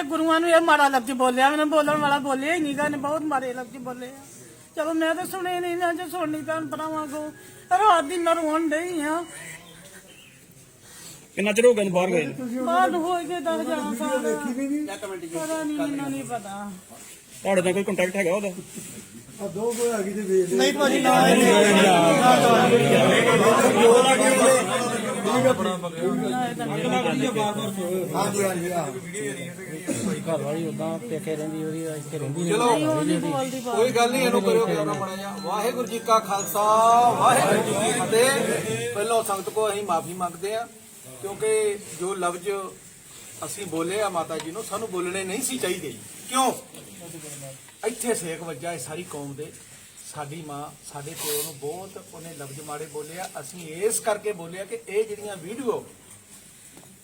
ਤੇ ਗੁਰੂਆਂ ਨੂੰ ਇਹ ਮਾੜਾ ਲਫ਼ਜ਼ ਬੋਲਿਆ ਮੈਨੂੰ ਬੋਲਣ ਵਾਲਾ ਬੋਲਿਆ ਹੀ ਨਹੀਂਗਾ ਨੇ ਬਹੁਤ ਮਾੜੇ ਲਫ਼ਜ਼ ਬੋਲੇ ਆ। ਚਲੋ ਮੈਂ ਤਾਂ ਸੁਣੇ ਨਹੀਂ ਨਾ ਜੇ ਸੁਣਨੀ ਤਾਂ ਭਰਾਵਾਂ ਕੋ ਰਾਤ ਦੀ ਮੈਂ ਰੋਣ ਡਈ ਆ। ਕਿੰਨਾ ਚਿਰ ਹੋ ਗਿਆ ਇਹਨੂੰ ਬਾਹਰ ਗਏ ਨੂੰ? ਬਾਹਰ ਹੋ ਕੇ ਦਸ ਜਾਣਾ ਸਾਰਾ? ਪਤਾ ਨਹੀਂ ਮੈਨੂੰ ਨਹੀਂ ਪਤਾ। ਤੁਹਾਡੇ ਨਾਲ ਕੋਈ ਕੰਟੈਕਟ ਹੈਗਾ ਉਹਦਾ? ਨਹੀਂ ਭਾਜੀ ਨਾ। ਹਾਂਜੀ ਹਾਂਜੀ ਹਾਂ ਘਰ ਵਾਲੀ ਉਦਾਂ ਪੇਕੇ ਰਹਿੰਦੀ ਉਹਦੀ ਇੱਥੇ ਰਹਿੰਦੀ ਨਹੀਂ ਚਲੋ ਉਹ ਨਹੀਂ ਬੋਲਦੀ ਬਾਹਰ ਕੋਈ ਗੱਲ ਨਹੀਂ ਇਹਨੂੰ ਕਰਿਓ ਕਿਉਂ ਮਾੜਾ ਜਿਹਾ। ਵਾਹਿਗੁਰੂ ਜੀ ਕਾ ਖਾਲਸਾ ਵਾਹਿਗੁਰੂ ਜੀ ਕੀ ਫਤਿਹ। ਪਹਿਲਾਂ ਸੰਗਤ ਕੋ ਅਸੀਂ ਮਾਫੀ ਮੰਗਦੇ ਆ ਕਿਉਂਕਿ ਜੋ ਲਫ਼ਜ਼ ਅਸੀਂ ਬੋਲੇ ਆ ਮਾਤਾ ਜੀ ਨੂੰ ਸਾਨੂੰ ਬੋਲਣੇ ਨਹੀਂ ਸੀ ਚਾਹੀਦੇ। ਕਿਉਂ? ਇੱਥੇ ਸੇਕ ਵੱਜਾ ਇਹ ਸਾਰੀ ਕੌਮ ਦੇ। ਸਾਡੀ ਮਾਂ ਸਾਡੇ ਪਿਓ ਨੂੰ ਬਹੁਤ ਉਹਨੇ ਲਫ਼ਜ਼ ਮਾੜੇ ਬੋਲੇ ਆ। ਅਸੀਂ ਇਸ ਕਰਕੇ ਬੋਲਿਆ ਕਿ ਇਹ ਜਿਹੜੀਆਂ ਵੀਡੀਓ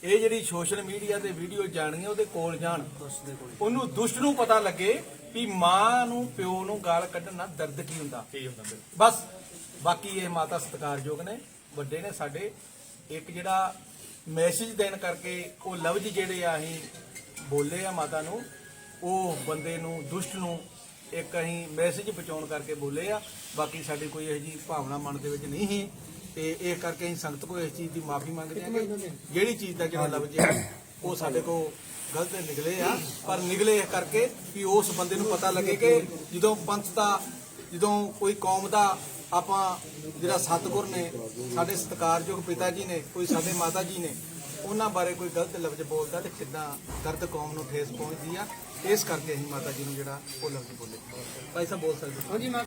ਇਹ ਜਿਹੜੀ ਸੋਸ਼ਲ ਮੀਡੀਆ ਤੇ ਵੀਡੀਓ ਜਾਣੀਆਂ ਉਹਦੇ ਕੋਲ ਜਾਣ। ਉਹਨੂੰ ਦੁਸ਼ਟ ਨੂੰ ਪਤਾ ਲੱਗੇ ਵੀ ਮਾਂ ਨੂੰ ਪਿਓ ਨੂੰ ਗਾਲ ਕੱਢਣ ਨਾਲ ਦਰਦ ਕੀ ਹੁੰਦਾ। ਬਸ ਬਾਕੀ ਇਹ ਮਾਤਾ ਸਤਿਕਾਰਯੋਗ ਨੇ ਵੱਡੇ ਨੇ ਸਾਡੇ। ਇੱਕ ਜਿਹੜਾ ਮੈਸੇਜ ਦੇਣ ਕਰਕੇ ਉਹ ਲਫ਼ਜ਼ ਜਿਹੜੇ ਆ ਅਸੀਂ ਬੋਲੇ ਆ ਮਾਤਾ ਨੂੰ ਉਹ ਬੰਦੇ ਨੂੰ ਦੁਸ਼ਟ ਨੂੰ ਇੱਕ ਅਸੀਂ ਮੈਸੇਜ ਪਹੁੰਚਾਉਣ ਕਰਕੇ ਬੋਲੇ ਆ। ਬਾਕੀ ਸਾਡੀ ਕੋਈ ਇਹੋ ਜੀ ਭਾਵਨਾ ਮਨ ਦੇ ਵਿੱਚ ਨਹੀਂ ਸੀ। ਤੇ ਇਹ ਕਰਕੇ ਅਸੀਂ ਸੰਗਤ ਕੋਲ ਇਸ ਚੀਜ਼ ਦੀ ਮਾਫੀ ਮੰਗਦੇ ਹਾਂ ਕਿ ਜਿਹੜੀ ਚੀਜ਼ ਦਾ ਜਿਹੜਾ ਲਫ਼ਜ਼ ਹੈ ਉਹ ਸਾਡੇ ਕੋਲ ਗਲਤ ਨਿਕਲੇ ਆ ਪਰ ਨਿਕਲੇ ਇਹ ਕਰਕੇ ਵੀ ਉਸ ਬੰਦੇ ਨੂੰ ਪਤਾ ਲੱਗੇ ਕਿ ਜਦੋਂ ਪੰਥ ਦਾ ਜਦੋਂ ਕੋਈ ਕੌਮ ਦਾ ਆਪਾਂ ਜਿਹੜਾ ਸਤਿਗੁਰ ਨੇ ਸਾਡੇ ਸਤਿਕਾਰਯੋਗ ਪਿਤਾ ਜੀ ਨੇ ਕੋਈ ਸਾਡੇ ਮਾਤਾ ਜੀ ਨੇ ਉਹਨਾਂ ਬਾਰੇ ਕੋਈ ਗਲਤ ਲਫ਼ਜ਼ ਬੋਲਦਾ ਤੇ ਕਿੱਦਾਂ ਦਰਦ ਕੌਮ ਨੂੰ ਠੇਸ ਪਹੁੰਚਦੀ ਆ ਇਸ ਕਰਕੇ ਅਸੀਂ ਮਾਤਾ ਜੀ ਨੂੰ ਜਿਹੜਾ ਉਹ ਲਫ਼ਜ਼ ਬੋਲੇ ਭਾਈ ਸਾਹਿਬ ਬੋਲ ਸਕਦੇ ਹੋ।